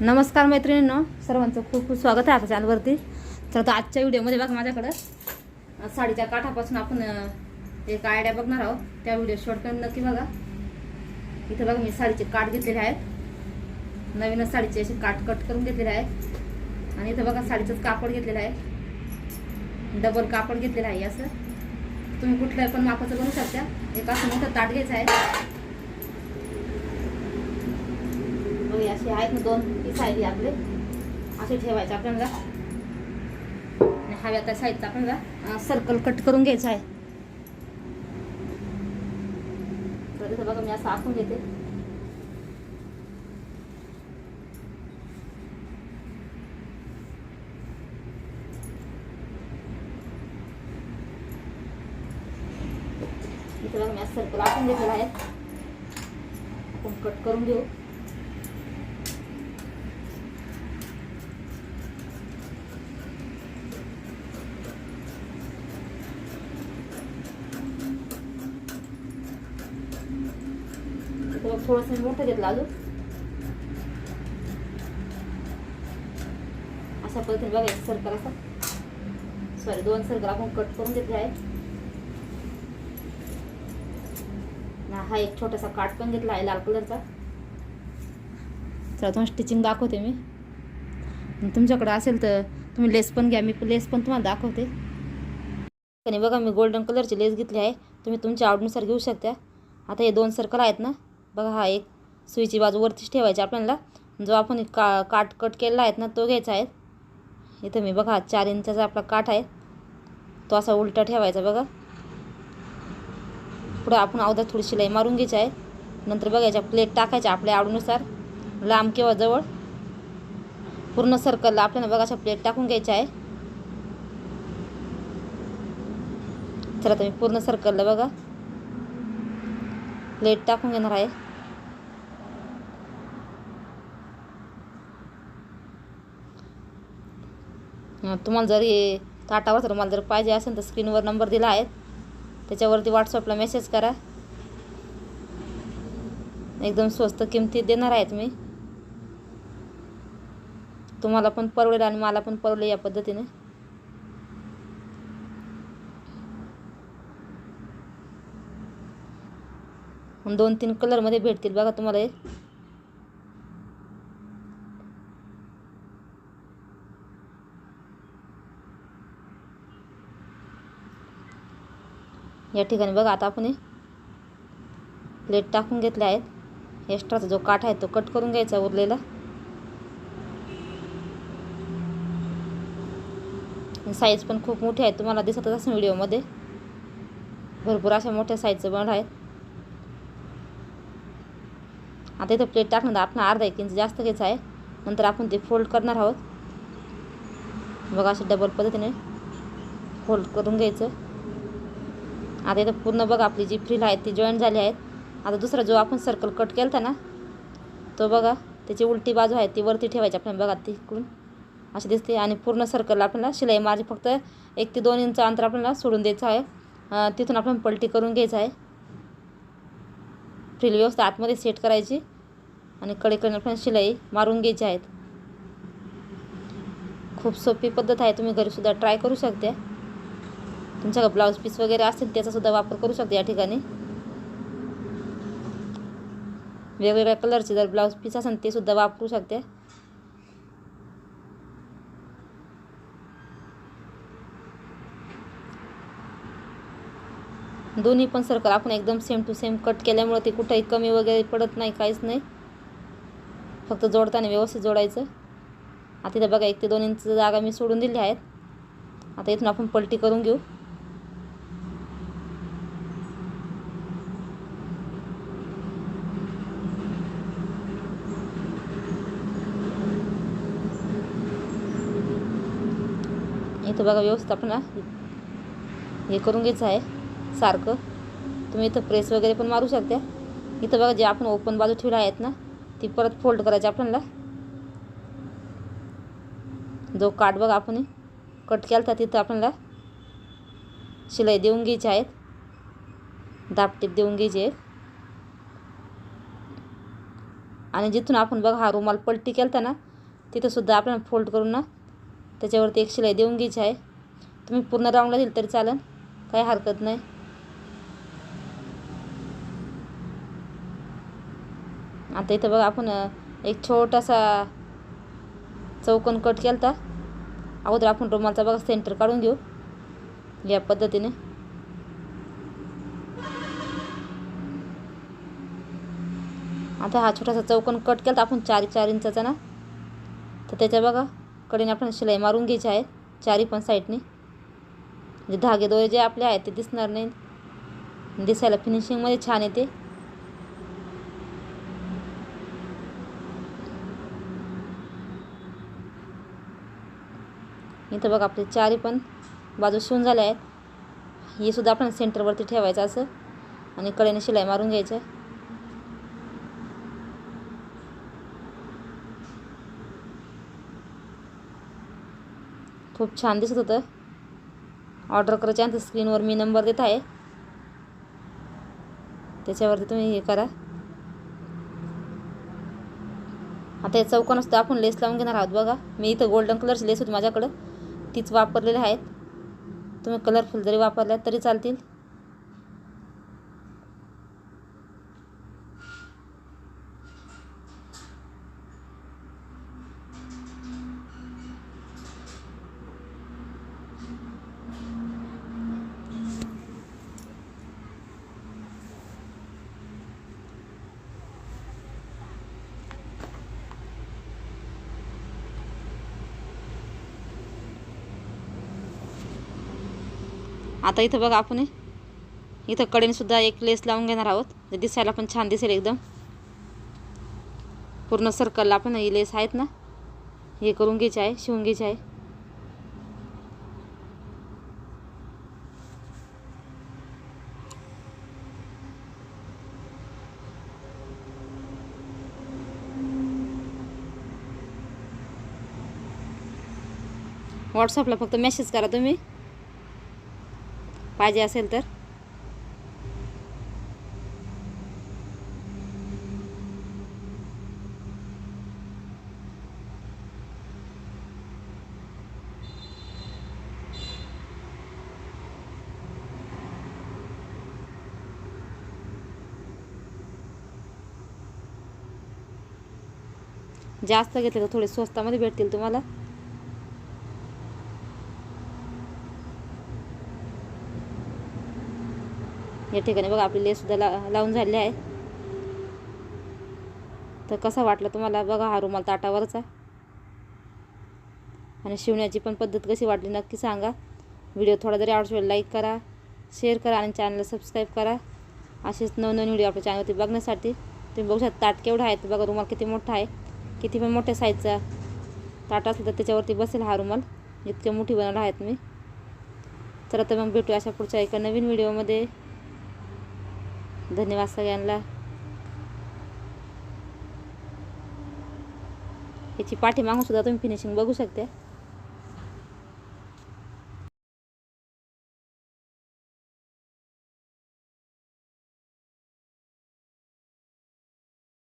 नमस्कार मैत्रिणींनो सर्वांचं खूप खूप स्वागत आहे आपल्या चॅनलवरती. तर आता आजच्या व्हिडिओमध्ये बघा माझ्याकडं साडीच्या काठापासून आपण एक आयडिया बघणार आहोत. त्या व्हिडिओ शॉर्ट नक्की बघा. इथं बघा मी साडीचे काठ घेतलेले आहेत. नवीनच साडीचे असे काठ कट करून घेतलेले आहेत. आणि इथं बघा साडीचंच कापड घेतलेलं आहे. डबल कापड घेतलेलं आहे असं. तुम्ही कुठलं पण मापाचं बनवू शकता. एक असं मोठं ताट घ्यायचं आहे. बघा, असे आहेत ना दोन पीस आहेत आपले. असे ठेवायचे आपल्याला. हव्या त्या साईडचा आपल्याला सर्कल कट करून घ्यायचा आहे. तर इथं बघा मी असं आखून घेते. इथं बघा मी असं सर्कल आखून घेतलेला आहे. आपण कट करून घेऊ. इथं थोडंसं मोठं घेतलं अजून. अशा पद्धतीने बघा एक सर्कल असा. सॉरी दोन सर्कल आपण कट करून घेतले आहे हा एक छोटासा काट पण घेतला आहे लाल कलरचा चला तुम्हाला स्टिचिंग दाखवते मी. तुमच्याकडे असेल तर तुम्ही लेस पण घ्या मी लेस पण तुम्हाला दाखवते. आणि बघा मी गोल्डन कलरची लेस घेतली आहे. तुम्ही तुमच्या आवडीनुसार घेऊ शकता. आता हे दोन सर्कल आहेत ना. बघा हा एक सुईची बाजू वरतीच ठेवायची आपल्याला. जो आपण का काट कट केलेला आहे ना तो घ्यायचा आहे. इथं मी बघा चार इंचाचा आपला काठ आहे. तो असा उलटा ठेवायचा बघा. पुढं आपण अगोदर थोडी शिलाई मारून घ्यायची आहे. नंतर बघायच्या प्लेट टाकायच्या आपल्या आवडीनुसार. लांब किंवा जवळ. पूर्ण सर्कलला आपल्याला बघा अशा प्लेट टाकून घ्यायच्या आहे. चला तुम्ही पूर्ण सर्कलला बघा. प्लेट टाकून घेणार आहे. तुम्हाला जर हे ताटावर तुम्हाला मला जर पाहिजे असेल तर स्क्रीनवर नंबर दिला आहे. त्याच्यावरती व्हॉट्सअपला मेसेज करा. एकदम स्वस्त किमतीत देणार आहेत मी. तुम्हाला पण परवडेल आणि मला पण परवडेल या पद्धतीने. दोन तीन कलरमध्ये भेटतील बघा तुम्हाला हे. या ठिकाणी बघा आता आपण प्लेट टाकून घेतल्या आहेत. एक्स्ट्राचा जो काठ आहे तो कट करून घ्यायचा उरलेला. साईज पण खूप मोठी आहे. तुम्हाला दिसतच असेल व्हिडिओमध्ये. भरपूर अशा मोठ्या साईजचं बंड आहेत. आता इथं प्लेट टाकणार आपण अर्धा एक इंच जास्त घ्यायचं आहे. नंतर आपण ते फोल्ड करणार आहोत. बघा असे डबल पद्धतीने फोल्ड करून घ्यायचं. आता इथं पूर्ण बघा आपली जी फ्रील आहे ती जॉईन झाली आहेत. आता दुसरा जो आपण सर्कल कट केला होता ना तो बघा त्याची उलटी बाजू आहे ती वरती ठेवायची आपण बघा तिकडून. अशी दिसते आणि पूर्ण सर्कल आपल्याला शिलाई माझी फक्त एक ते दोन इंच अंतर आपल्याला सोडून द्यायचं आहे. तिथून आपण पलटी करून घ्यायचं आहे. फ्रील व्यवस्था आतमध्ये सेट करायची आणि कडेकडे आपण शिलाई मारून घ्यायची आहेत. खूप सोपी पद्धत आहे तुम्ही घरीसुद्धा ट्राय करू शकता. तुमच्याकडे ब्लाऊज पीस वगैरे असेल त्याचासुद्धा वापर करू शकता या ठिकाणी. वेगवेगळ्या कलरचे जर ब्लाऊज पीस असेल ते सुद्धा वापरू शकते. दोन्ही पण सर्कल आपण एकदम सेम टू सेम कट केल्यामुळे ते कुठंही कमी वगैरे पडत नाही काहीच नाही. फक्त जोडताना व्यवस्थित जोडायचं. आता इथं बघा एक ते दोन इंच जागा मी सोडून दिली आहेत. आता इथून आपण पलटी करून घेऊ. इथं बघा व्यवस्थित आपण हे करून घ्यायचं आहे सारखं. तुम्ही इथं प्रेस वगैरे पण मारू शकता. इथं बघा जे आपण ओपन बाजू ठेवल्या आहेत ना ती परत फोल्ड करायची आपल्याला. जो काट बघा आपण कट केला तर तिथं आपल्याला शिलाई देऊन घ्यायची आहेत. दापटीप देऊन घ्यायची आहेत. आणि जिथून आपण बघा हा रुमाल पलटी केलता ना तिथंसुद्धा आपण फोल्ड करून ना त्याच्यावरती एक शिलाई देऊन घ्यायची आहे. तुम्ही पूर्ण राऊंडला दिली तरी चालेल. काही हरकत नाही. आता इथं बघा आपण एक छोटासा चौकन कट केलता. अगोदर आपण रुमालचा बघा सेंटर काढून घेऊ. या पद्धतीने. आता हा छोटासा चौकन कट केला आपण चार चार इंचाचा ना. तर त्याच्या बघा. कडेने आपण शिलाई मारून घ्यायची आहे. चारी पण साईडने. म्हणजे धागे दोरे जे आपले आहेत ते दिसणार नाही दिसायला फिनिशिंगमध्ये छान येते. इथं बघा आपले चारी पण बाजू शिवून झाल्या आहेत. हे सुद्धा आपण सेंटरवरती ठेवायचं असं. आणि कडेने शिलाई मारून घ्यायचं. खूप छान दिसत होतं. ऑर्डर करायच्या तर स्क्रीनवर मी नंबर देत आहे. त्याच्यावरती तुम्ही हे करा. आता हे चौकानं असतं आपण लेस लावून घेणार आहोत बघा. मी इथं गोल्डन कलरची लेस होती माझ्याकडं. तीच वापरलेल्या आहेत. तुम्ही कलरफुल जरी वापरल्या तरी चालतील. आता इथं बघा आपण. इथं कडेनसुद्धा एक लेस लावून घेणार आहोत. दिसायला पण छान दिसेल एकदम. पूर्ण सर्कलला आपण ही लेस आहेत ना. हे करून घ्यायचे आहे शिवून घ्यायचे आहे. व्हॉट्सअपला फक्त मेसेज करा तुम्ही. पाहिजे असेल तर. जास्त घेतले तर थोडे स्वस्तामध्ये भेटतील तुम्हाला. या ठिकाणी बघा आपली लेससुद्धा ला लावून झालेली आहे. तर कसा वाटला तुम्हाला? बघा हा रुमाल ताटावरचा आणि शिवण्याची पण पद्धत कशी वाटली नक्की सांगा. व्हिडिओ थोडा जरी आवडला लाईक करा शेअर करा आणि चॅनलला सबस्क्राईब करा. असेच नवनवीन व्हिडिओ आपल्या चॅनलवरती बघण्यासाठी. तुम्ही बघू शकता ताट केवढा आहे. बघा रुमाल किती मोठा आहे. किती पण मोठ्या साईजचा ताट असलं तर त्याच्यावरती बसेल हा रुमाल. इतके मोठी बनवला आहेत मी तर आता मग भेटू अशा पुढच्या एका नवीन व्हिडिओमध्ये. धन्यवाद सगळ्यांना. याची पाठीमागून सुद्धा तुम्ही फिनिशिंग बघू शकता.